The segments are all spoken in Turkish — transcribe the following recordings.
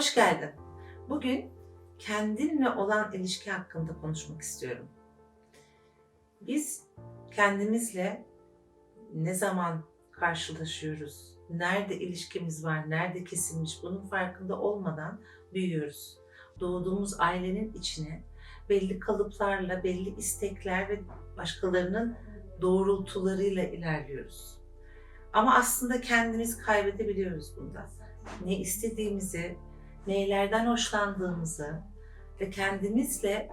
Hoş geldin. Bugün kendinle olan ilişki hakkında konuşmak istiyorum. Biz kendimizle ne zaman karşılaşıyoruz, nerede ilişkimiz var, nerede kesilmiş bunun farkında olmadan büyüyoruz. Doğduğumuz ailenin içine belli kalıplarla, belli istekler ve başkalarının doğrultularıyla ilerliyoruz. Ama aslında kendimiz kaybedebiliyoruz bunda. Ne istediğimizi, neylerden hoşlandığımızı ve kendimizle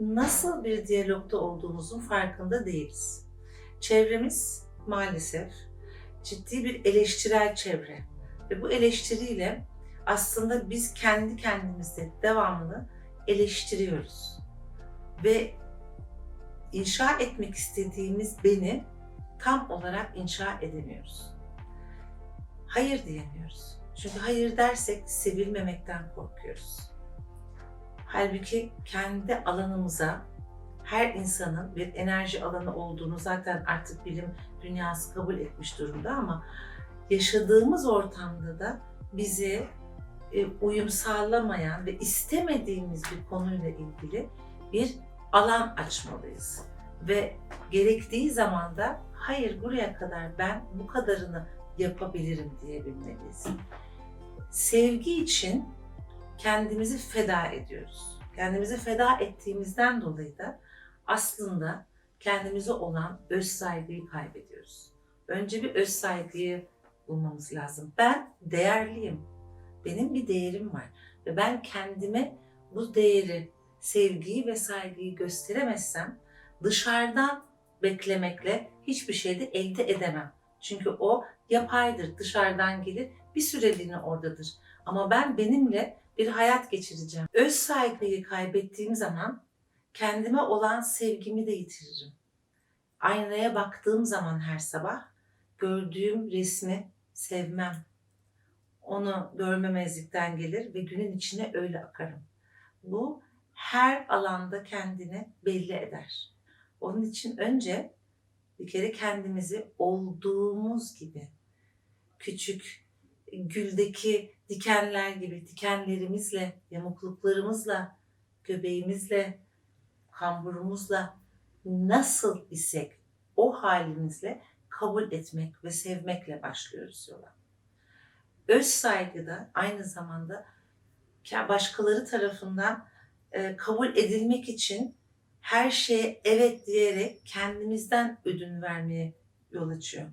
nasıl bir diyalogda olduğumuzun farkında değiliz. Çevremiz maalesef ciddi bir eleştirel çevre ve bu eleştiriyle aslında biz kendi kendimizi devamlı eleştiriyoruz ve inşa etmek istediğimiz beni tam olarak inşa edemiyoruz. Hayır diyemiyoruz. Çünkü hayır dersek sevilmemekten korkuyoruz. Halbuki kendi alanımıza her insanın bir enerji alanı olduğunu zaten artık bilim dünyası kabul etmiş durumda ama yaşadığımız ortamda da bize e, uyum sağlamayan ve istemediğimiz bir konuyla ilgili bir alan açmalıyız. Ve gerektiği zaman da hayır buraya kadar ben bu kadarını yapabilirim diyebilmeliyiz. Sevgi için kendimizi feda ediyoruz. Kendimizi feda ettiğimizden dolayı da aslında kendimize olan öz saygıyı kaybediyoruz. Önce bir öz saygıyı bulmamız lazım. Ben değerliyim. Benim bir değerim var ve ben kendime bu değeri, sevgiyi ve saygıyı gösteremezsem dışarıdan beklemekle hiçbir şey de elde edemem. Çünkü o yapaydır, dışarıdan gelir, bir süreliğine oradadır. Ama ben benimle bir hayat geçireceğim. Öz saygıyı kaybettiğim zaman kendime olan sevgimi de yitiririm. Aynaya baktığım zaman her sabah gördüğüm resmi sevmem. Onu görmemezlikten gelir ve günün içine öyle akarım. Bu her alanda kendini belli eder. Onun için önce bir kere kendimizi olduğumuz gibi küçük güldeki dikenler gibi dikenlerimizle, yamukluklarımızla, göbeğimizle, kamburumuzla nasıl isek o halimizle kabul etmek ve sevmekle başlıyoruz yola. Öz saygı da aynı zamanda başkaları tarafından e, kabul edilmek için her şeye evet diyerek kendimizden ödün vermeye yol açıyor.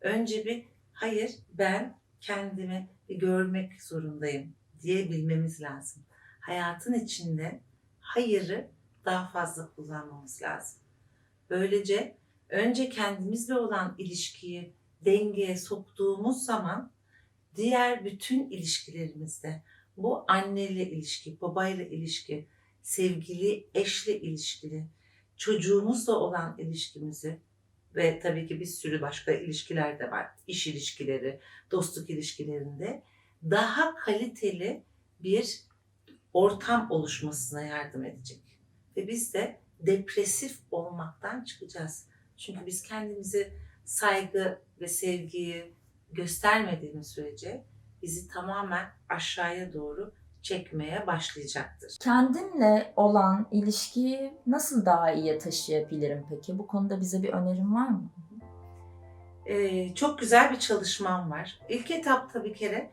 Önce bir hayır ben kendimi görmek zorundayım diyebilmemiz lazım. Hayatın içinde hayırı daha fazla kullanmamız lazım. Böylece önce kendimizle olan ilişkiyi dengeye soktuğumuz zaman diğer bütün ilişkilerimizde bu anneyle ilişki, babayla ilişki, sevgili eşle ilişkili, çocuğumuzla olan ilişkimizi ve tabii ki bir sürü başka ilişkiler de var. İş ilişkileri, dostluk ilişkilerinde daha kaliteli bir ortam oluşmasına yardım edecek. Ve biz de depresif olmaktan çıkacağız. Çünkü biz kendimizi saygı ve sevgiyi göstermediğimiz sürece bizi tamamen aşağıya doğru çekmeye başlayacaktır. Kendimle olan ilişkiyi nasıl daha iyiye taşıyabilirim peki? Bu konuda bize bir önerin var mı? Ee, çok güzel bir çalışmam var. İlk etapta bir kere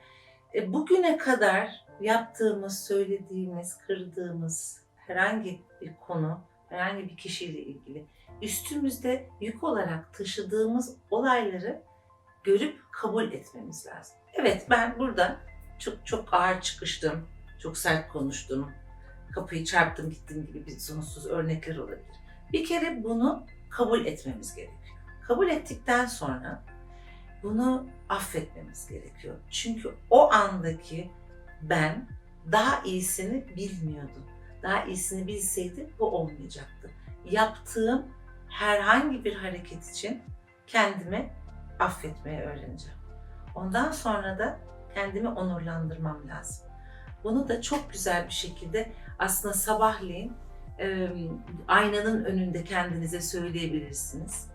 e, bugüne kadar yaptığımız, söylediğimiz, kırdığımız herhangi bir konu, herhangi bir kişiyle ilgili üstümüzde yük olarak taşıdığımız olayları görüp kabul etmemiz lazım. Evet ben burada çok çok ağır çıkıştım, çok sert konuştum, kapıyı çarptım gittim gibi bir sonsuz örnekler olabilir. Bir kere bunu kabul etmemiz gerekiyor. Kabul ettikten sonra bunu affetmemiz gerekiyor. Çünkü o andaki ben daha iyisini bilmiyordum. Daha iyisini bilseydi bu olmayacaktı. Yaptığım herhangi bir hareket için kendimi affetmeye öğreneceğim. Ondan sonra da kendimi onurlandırmam lazım. Bunu da çok güzel bir şekilde aslında sabahleyin e, aynanın önünde kendinize söyleyebilirsiniz.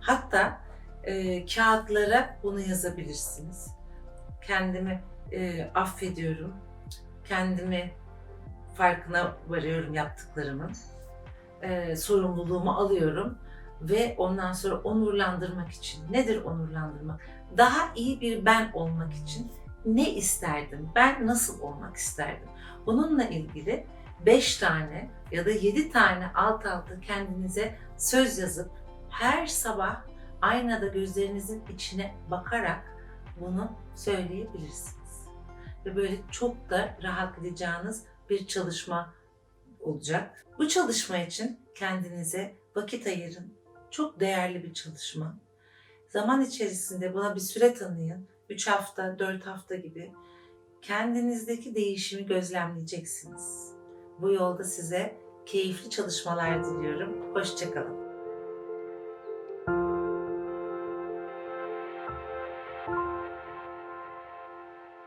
Hatta e, kağıtlara bunu yazabilirsiniz. Kendimi e, affediyorum, kendimi farkına varıyorum yaptıklarımın. Ee, sorumluluğumu alıyorum ve ondan sonra onurlandırmak için nedir onurlandırmak? Daha iyi bir ben olmak için ne isterdim? Ben nasıl olmak isterdim? Bununla ilgili 5 tane ya da 7 tane alt alta kendinize söz yazıp her sabah aynada gözlerinizin içine bakarak bunu söyleyebilirsiniz. Ve böyle çok da rahatlayacağınız bir çalışma olacak. Bu çalışma için kendinize vakit ayırın. Çok değerli bir çalışma. Zaman içerisinde buna bir süre tanıyın. 3 hafta, 4 hafta gibi kendinizdeki değişimi gözlemleyeceksiniz. Bu yolda size keyifli çalışmalar diliyorum. Hoşçakalın.